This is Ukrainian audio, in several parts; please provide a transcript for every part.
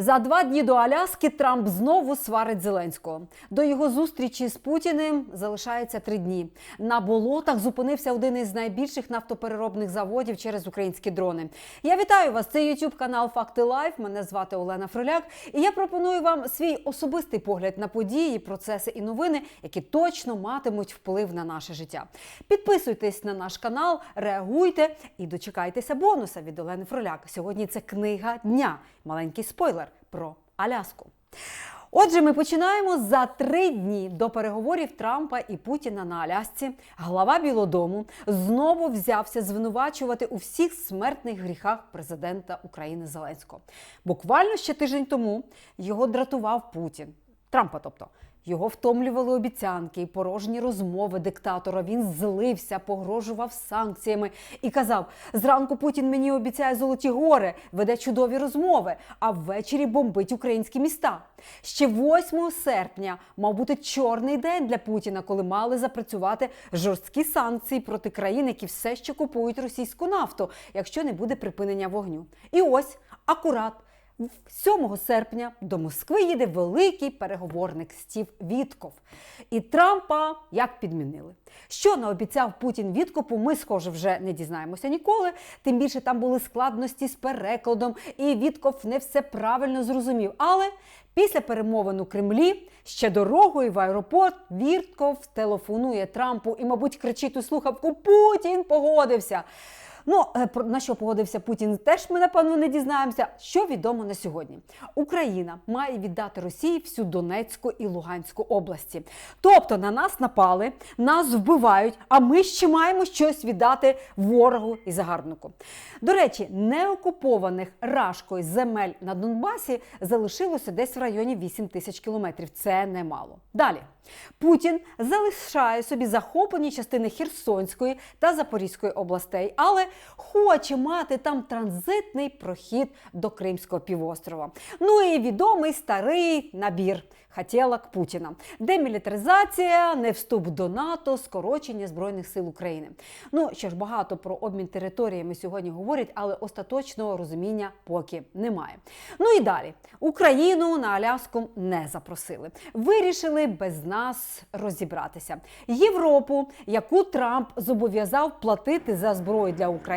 За два дні до Аляски Трамп знову сварить Зеленського. До його зустрічі з Путіним залишається три дні. На болотах зупинився один із найбільших нафтопереробних заводів через українські дрони. Я вітаю вас. Це YouTube канал Факти Лайф. Мене звати Олена Фроляк. І я пропоную вам свій особистий погляд на події, процеси і новини, які точно матимуть вплив на наше життя. Підписуйтесь на наш канал, реагуйте і дочекайтеся бонуса від Олени Фроляк. Сьогодні це книга дня. Маленький спойлер про Аляску. Отже, ми починаємо за три дні до переговорів Трампа і Путіна на Алясці. Глава Білодому знову взявся звинувачувати у всіх смертних гріхах президента України Зеленського. Буквально ще тиждень тому його дратував Путін. Трампа, тобто. Його втомлювали обіцянки і порожні розмови диктатора. Він злився, погрожував санкціями і казав: зранку Путін мені обіцяє золоті гори, веде чудові розмови, а ввечері бомбить українські міста. Ще 8 серпня мав бути чорний день для Путіна, коли мали запрацювати жорсткі санкції проти країн, які все ще купують російську нафту, якщо не буде припинення вогню. І ось акурат. 7 серпня до Москви їде великий переговорник Стів Вітков. І Трампа як підмінили. Що наобіцяв Путін Віткопу, ми, схоже, вже не дізнаємося ніколи. Тим більше там були складності з перекладом, і Вітков не все правильно зрозумів. Але після перемовин у Кремлі ще дорогою в аеропорт Вітков телефонує Трампу і, мабуть, кричить у слухавку: Путін погодився. Ну, е, на що погодився Путін, теж ми напевно не дізнаємося. Що відомо на сьогодні? Україна має віддати Росії всю Донецьку і Луганську області. Тобто на нас напали, нас вбивають, а ми ще маємо щось віддати ворогу і загарбнику. До речі, неокупованих рашкою земель на Донбасі залишилося десь в районі 8 тисяч кілометрів. Це немало. Далі. Путін залишає собі захоплені частини Херсонської та Запорізької областей, але хоче мати там транзитний прохід до Кримського півострова. Ну і відомий старий набір хотілок Путіна: демілітаризація, не вступ до НАТО, скорочення збройних сил України. Ну що ж, багато про обмін територіями сьогодні говорять, але остаточного розуміння поки немає. Ну і далі Україну на Аляску не запросили. Вирішили без нас розібратися. Європу, яку Трамп зобов'язав платити за зброю для України,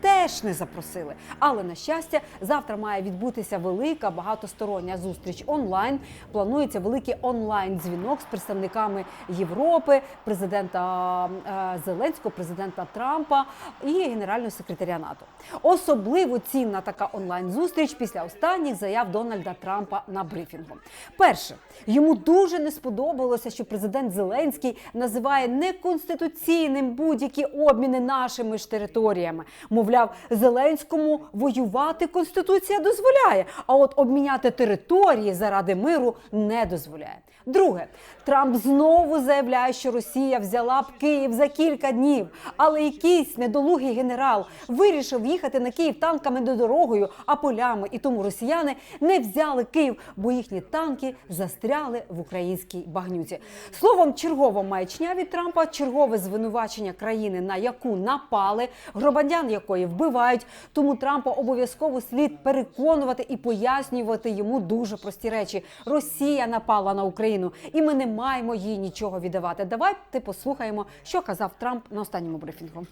теж не запросили. Але на щастя, завтра має відбутися велика багатостороння зустріч онлайн. Планується великий онлайн дзвінок з представниками Європи, президента е, Зеленського, президента Трампа і генерального секретаря НАТО. Особливо цінна така онлайн зустріч після останніх заяв Дональда Трампа на брифінгу. Перше, йому дуже не сподобалося, що президент Зеленський називає неконституційним будь-які обміни нашими ж територіями. Мовляв, Зеленському воювати конституція дозволяє, а от обміняти території заради миру не дозволяє. Друге, Трамп знову заявляє, що Росія взяла б Київ за кілька днів, але якийсь недолугий генерал вирішив їхати на Київ танками не дорогою, а полями. І тому росіяни не взяли Київ, бо їхні танки застряли в українській багнюці. Словом, чергова маячня від Трампа, чергове звинувачення країни, на яку напали, громадян якої вбивають. Тому Трампа обов'язково слід переконувати і пояснювати йому дуже прості речі. Росія напала на Україну, і ми не маємо їй нічого віддавати. Давайте послухаємо, що казав Трамп на останньому брифінгу.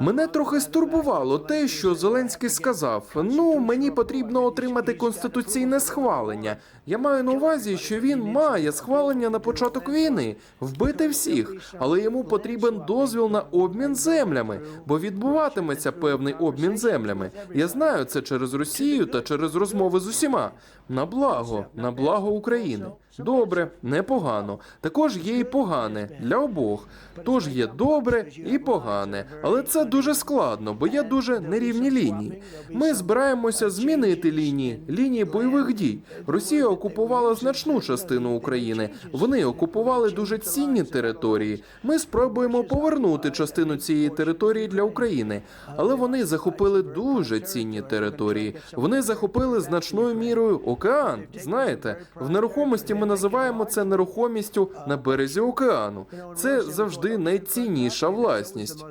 Мене трохи стурбувало те, що Зеленський сказав: ну мені потрібно отримати конституційне схвалення. Я маю на увазі, що він має схвалення на початок війни, вбити всіх, але йому потрібен дозвіл на обмін землями, бо відбуватиметься певний обмін землями. Я знаю це через Росію та через розмови з усіма. На благо, на благо України. Добре, непогано. Також є і погане для обох. Тож є добре і погане, але це дуже складно, бо є дуже нерівні лінії. Ми збираємося змінити лінії, лінії бойових дій. Росія окупувала значну частину України. Вони окупували дуже цінні території. Ми спробуємо повернути частину цієї території для України, але вони захопили дуже цінні території. Вони захопили значною мірою океан. Знаєте, в нерухомості ми називаємо це нерухомістю на березі океану. Це завжди найцінніша власність.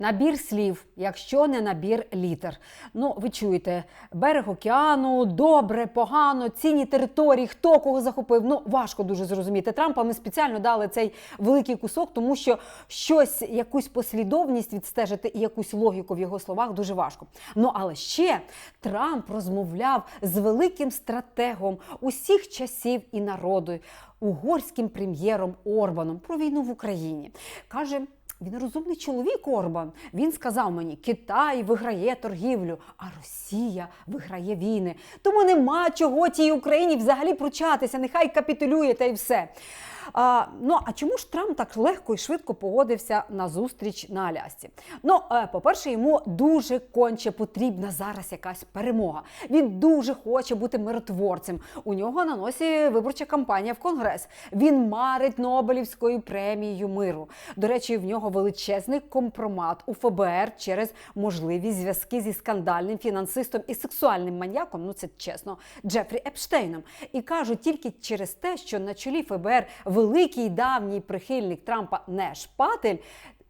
Набір слів, якщо не набір літер. Ну, ви чуєте, берег океану, добре, погано, цінні території, хто кого захопив. Ну, важко дуже зрозуміти. Трампа ми спеціально дали цей великий кусок, тому що щось, якусь послідовність відстежити і якусь логіку в його словах дуже важко. Ну, але ще Трамп розмовляв з великим стратегом усіх часів і народу, угорським прем'єром Орбаном про війну в Україні. Каже. Він розумний чоловік Орбан. Він сказав мені: Китай виграє торгівлю, а Росія виграє війни. Тому нема чого тій Україні взагалі пручатися. Нехай капітулює та й все. А, ну а чому ж Трамп так легко і швидко погодився на зустріч на Алясці? Ну, е, по-перше, йому дуже конче потрібна зараз якась перемога. Він дуже хоче бути миротворцем. У нього на носі виборча кампанія в Конгрес. Він марить Нобелівською премією миру. До речі, в нього величезний компромат у ФБР через можливі зв'язки зі скандальним фінансистом і сексуальним маньяком. Ну це чесно, Джефрі Епштейном. І кажуть тільки через те, що на чолі ФБР великий давній прихильник Трампа не шпатель.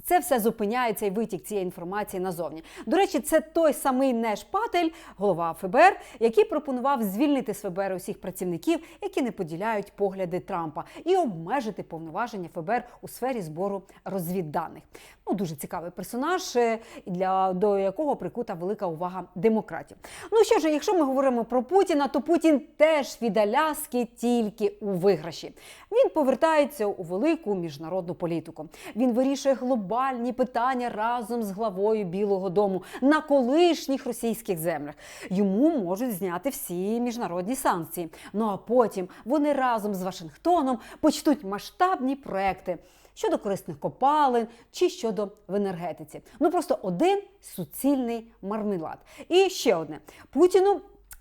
Це все зупиняється і витік цієї інформації назовні. До речі, це той самий Неш Патель, голова ФБР, який пропонував звільнити з ФБР усіх працівників, які не поділяють погляди Трампа, і обмежити повноваження ФБР у сфері збору розвідданих. Ну дуже цікавий персонаж, е, для до якого прикута велика увага демократів. Ну що ж, якщо ми говоримо про Путіна, то Путін теж від Аляски тільки у виграші. Він повертається у велику міжнародну політику. Він вирішує глобальні питання разом з главою Білого Дому на колишніх російських землях. Йому можуть зняти всі міжнародні санкції. Ну а потім вони разом з Вашингтоном почнуть масштабні проекти. Щодо корисних копалин чи щодо в енергетиці. Ну просто один суцільний мармелад. І ще одне: Путіну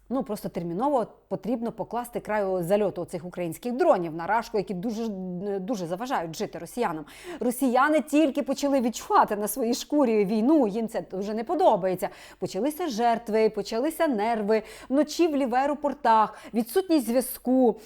ну просто терміново потрібно покласти краю зальоту цих українських дронів на рашку, які дуже дуже заважають жити росіянам. Росіяни тільки почали відчувати на своїй шкурі війну. Їм це дуже не подобається. Почалися жертви, почалися нерви, вночі в аеропортах, відсутність зв'язку,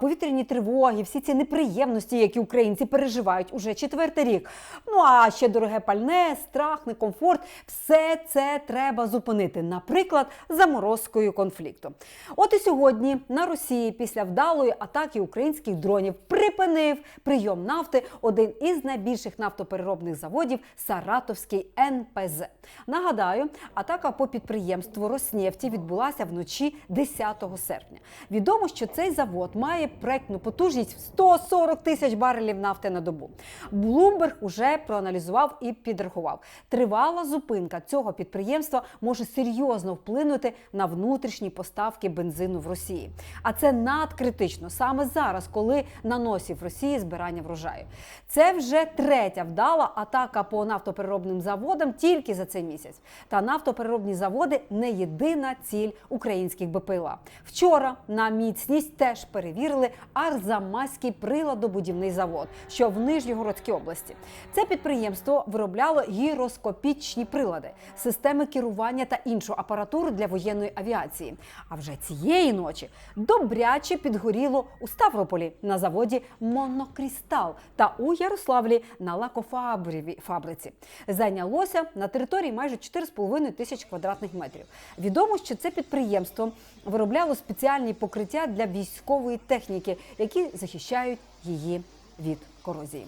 повітряні тривоги, всі ці неприємності, які українці переживають уже четвертий рік. Ну а ще дороге пальне, страх, некомфорт. Все це треба зупинити, наприклад, заморозкою конфлікту. От і сьогодні на Росії після вдалої атаки українських дронів припинив прийом нафти один із найбільших нафтопереробних заводів Саратовський НПЗ. Нагадаю, атака по підприємству Роснефті відбулася вночі 10 серпня. Відомо, що цей завод має проектну потужність в 140 тисяч барелів нафти на добу. Блумберг уже проаналізував і підрахував. Тривала зупинка цього підприємства може серйозно вплинути на внутрішні поставки бензину в Росії. А це надкритично саме зараз, коли на носі в Росії збирання врожаю. Це вже третя вдала атака по нафтопереробним заводам тільки за цей місяць. Та нафтопереробні заводи не єдина ціль українських БПЛА. Вчора на міцність теж перевірили Арзамаський приладобудівний завод, що в Нижньогородській області. Це підприємство виробляло гіроскопічні прилади, системи керування та іншу апаратуру для воєнної авіації. А вже цієї ночі добряче підгоріло у Ставрополі на заводі Монокрістал та у Ярославлі на лакофабріві фабриці. Зайнялося на території майже 4,5 тисяч квадратних метрів. Відомо, що це підприємство виробляло спеціальні покриття для військової техніки, які захищають її від корозії.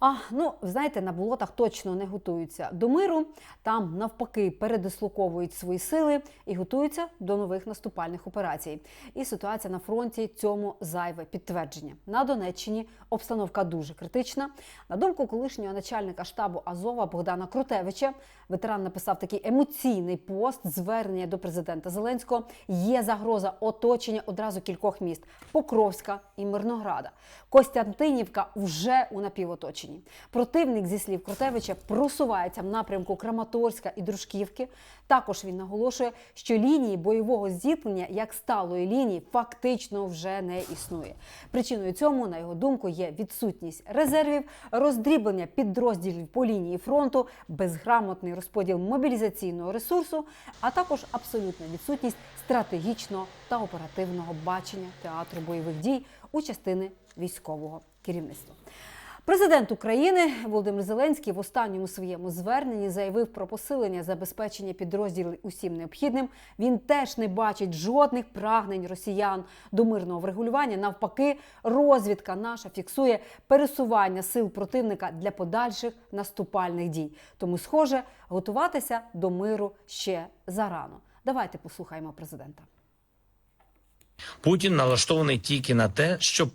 А ну знаєте, на болотах точно не готуються до миру. Там навпаки передислоковують свої сили і готуються до нових наступальних операцій. І ситуація на фронті цьому зайве підтвердження. На Донеччині обстановка дуже критична. На думку колишнього начальника штабу Азова Богдана Крутевича, ветеран написав такий емоційний пост звернення до президента Зеленського. Є загроза оточення одразу кількох міст: Покровська і Мирнограда. Костянтинівка вже у напівоточенні. Противник, зі слів Крутевича, просувається в напрямку Краматорська і Дружківки. Також він наголошує, що лінії бойового зіткнення як сталої лінії фактично вже не існує. Причиною цьому, на його думку, є відсутність резервів, роздріблення підрозділів по лінії фронту, безграмотний розподіл мобілізаційного ресурсу, а також абсолютна відсутність стратегічного та оперативного бачення театру бойових дій у частини військового керівництва. Президент України Володимир Зеленський в останньому своєму зверненні заявив про посилення забезпечення підрозділів усім необхідним. Він теж не бачить жодних прагнень росіян до мирного врегулювання. Навпаки, розвідка наша фіксує пересування сил противника для подальших наступальних дій. Тому, схоже, готуватися до миру ще зарано. Давайте послухаємо президента. Путін налаштований тільки на те, щоб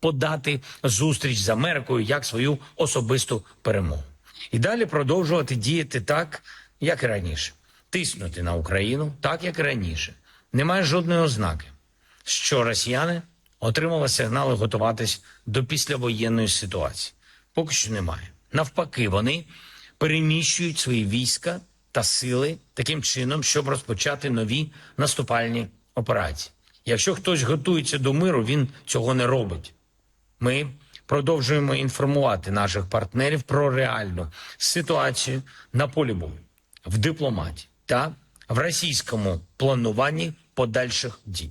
подати зустріч з Америкою як свою особисту перемогу, і далі продовжувати діяти так, як і раніше, тиснути на Україну так, як і раніше. Немає жодної ознаки, що росіяни отримали сигнали готуватись до післявоєнної ситуації. Поки що немає. Навпаки, вони переміщують свої війська та сили таким чином, щоб розпочати нові наступальні операції. Якщо хтось готується до миру, він цього не робить. Ми продовжуємо інформувати наших партнерів про реальну ситуацію на полі бою, в дипломатії та в російському плануванні подальших дій.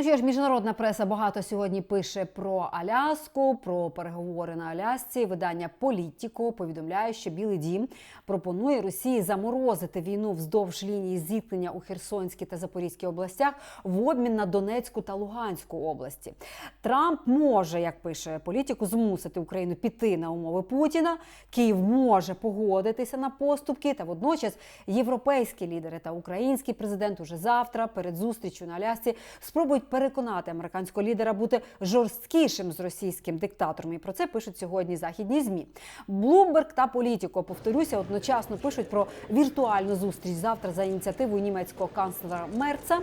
Ну що ж, міжнародна преса багато сьогодні пише про Аляску, про переговори на Алясці. Видання Політіко повідомляє, що Білий Дім пропонує Росії заморозити війну вздовж лінії зіткнення у Херсонській та Запорізькій областях в обмін на Донецьку та Луганську області. Трамп може, як пише політику, змусити Україну піти на умови Путіна. Київ може погодитися на поступки. Та водночас європейські лідери та український президент уже завтра перед зустрічю на Алясці спробують переконати американського лідера бути жорсткішим з російським диктатором. І про це пишуть сьогодні західні змі. Блумберг та Політіко, повторюся, одночасно пишуть про віртуальну зустріч завтра за ініціативою німецького канцлера Мерца.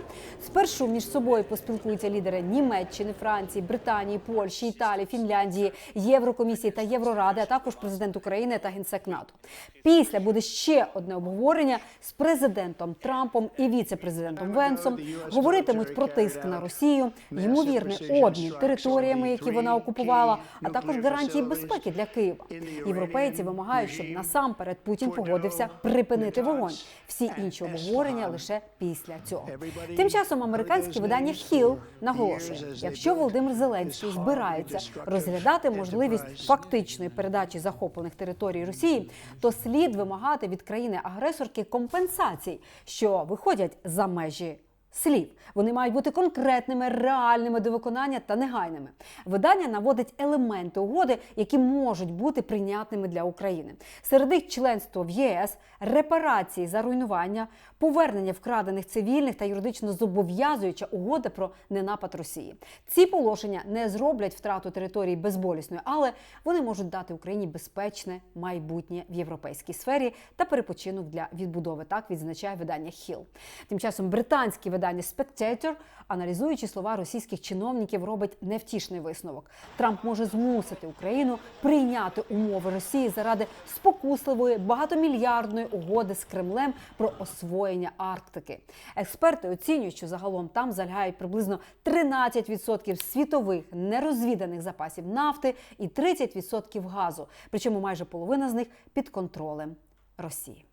Спершу між собою поспілкуються лідери Німеччини, Франції, Британії, Польщі, Італії, Фінляндії, Єврокомісії та Євроради, а також президент України та генсек НАТО. Після буде ще одне обговорення з президентом Трампом і віце-президентом Венсом. Говоритимуть про тиск на Росію, ймовірний обмін територіями, які вона окупувала, а також гарантії безпеки для Києва. Європейці вимагають, щоб насамперед Путін погодився припинити вогонь. Всі інші обговорення лише після цього. Тим часом американське видання Hill наголошує, якщо Володимир Зеленський збирається розглядати можливість фактичної передачі захоплених територій Росії, то слід вимагати від країни-агресорки компенсацій, що виходять за межі слів. Вони мають бути конкретними, реальними до виконання та негайними. Видання наводить елементи угоди, які можуть бути прийнятними для України. Серед них членство в ЄС, репарації за руйнування, повернення вкрадених цивільних та юридично зобов'язуюча угода про ненапад Росії. Ці положення не зроблять втрату території безболісною, але вони можуть дати Україні безпечне майбутнє в європейській сфері та перепочинок для відбудови. Так відзначає видання Hill. Тим часом британське видання Spectator, аналізуючи слова російських чиновників, робить невтішний висновок. Трамп може змусити Україну прийняти умови Росії заради спокусливої багатомільярдної угоди з Кремлем про освоєння Арктики. Експерти оцінюють, що загалом там залягають приблизно 13% світових нерозвіданих запасів нафти і 30% газу. Причому майже половина з них під контролем Росії.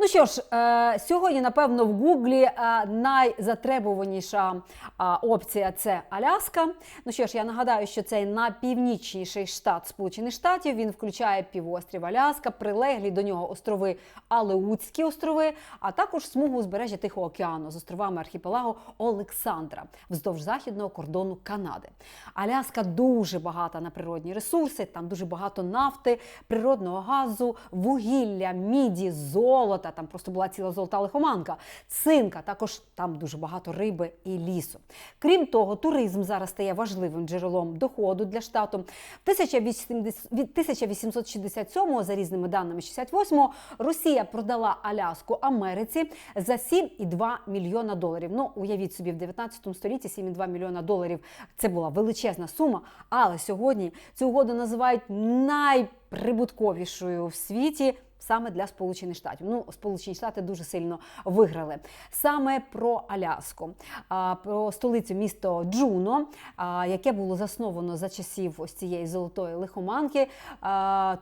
Ну що ж, е, сьогодні, напевно, в Гуглі е, найзатребуваніша е, опція це Аляска. Ну що ж, я нагадаю, що цей найпівнічніший штат Сполучених Штатів він включає півострів Аляска, прилеглі до нього острови Алеутські острови, а також смугу узбережжя Тихого океану з островами архіпелагу Олександра вздовж західного кордону Канади. Аляска дуже багата на природні ресурси. Там дуже багато нафти, природного газу, вугілля, міді, золота. Там просто була ціла золота лихоманка, цинка. Також там дуже багато риби і лісу. Крім того, туризм зараз стає важливим джерелом доходу для штату. В 1880 від 1867 за різними даними 68 Росія продала Аляску Америці за 7,2 мільйона доларів. Ну уявіть собі, в 19 столітті 7,2 мільйона доларів це була величезна сума. Але сьогодні цю угоду називають найприбутковішою в світі. Саме для Сполучених Штатів. Ну, Сполучені Штати дуже сильно виграли. Саме про Аляску, про столицю місто Джуно, яке було засновано за часів ось цієї золотої лихоманки.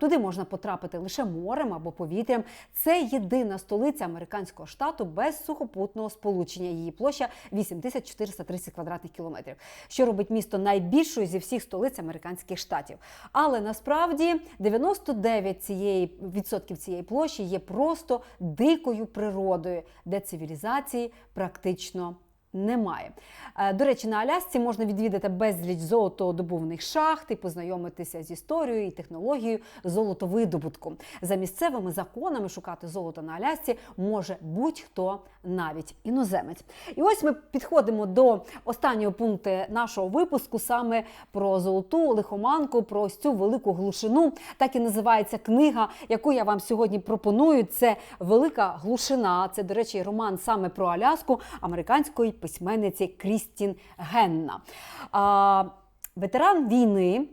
Туди можна потрапити лише морем або повітрям. Це єдина столиця американського штату без сухопутного сполучення. Її площа 8430 квадратних кілометрів, що робить місто найбільшою зі всіх столиць американських штатів. Але насправді 99 цієї відсотків цієї площі є просто дикою природою, де цивілізації практично немає. Е, До речі, на Алясці можна відвідати безліч золотодобувних шахт і познайомитися з історією і технологією золотовидобутку. За місцевими законами шукати золото на Алясці може будь-хто, навіть іноземець. І ось ми підходимо до останнього пункту нашого випуску саме про золоту лихоманку, про цю велику глушину. Так і називається книга, яку я вам сьогодні пропоную. Це велика глушина. Це, до речі, роман саме про Аляску американської письменниці Крістін Генна. Ветеран війни.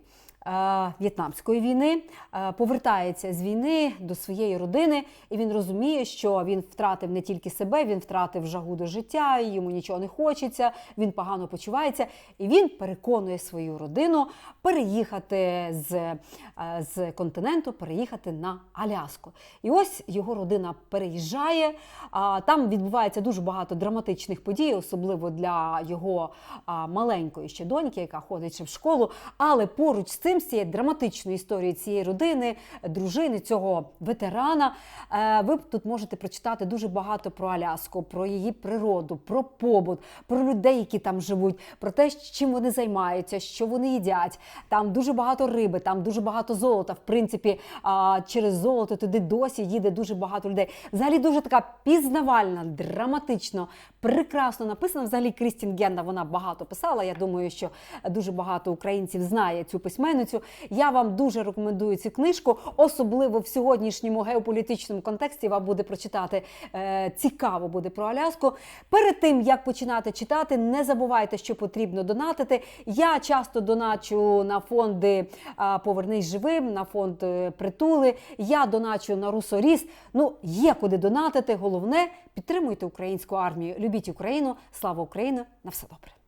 Е, В'єтнамської війни е, повертається з війни до своєї родини, і він розуміє, що він втратив не тільки себе, він втратив жагу до життя, йому нічого не хочеться, він погано почувається, і він переконує свою родину переїхати з, е, з континенту, переїхати на Аляску. І ось його родина переїжджає. Там відбувається дуже багато драматичних подій, особливо для його маленької ще доньки, яка ходить ще в школу. Але поруч з цим, з цією драматичною історією цієї родини, дружини, цього ветерана, е, ви тут можете прочитати дуже багато про Аляску, про її природу, про побут, про людей, які там живуть, про те, чим вони займаються, що вони їдять. Там дуже багато риби, там дуже багато золота. В принципі, через золото туди досі їде дуже багато людей. Взагалі дуже така пізнавальна, драматично, прекрасно написана. Взагалі Крістін Генна вона багато писала. Я думаю, що дуже багато українців знає цю письменницю. Я вам дуже рекомендую цю книжку, особливо в сьогоднішньому геополітичному контексті. Вам буде прочитати е, цікаво буде про Аляску. Перед тим як починати читати, не забувайте, що потрібно донатити. Я часто доначу на фонди Повернись живим, на фонд е, притули. Я доначу на Русоріс. Ну є куди донатити. Головне підтримуйте українську армію. Любіть Україну. Слава Україні! На все добре.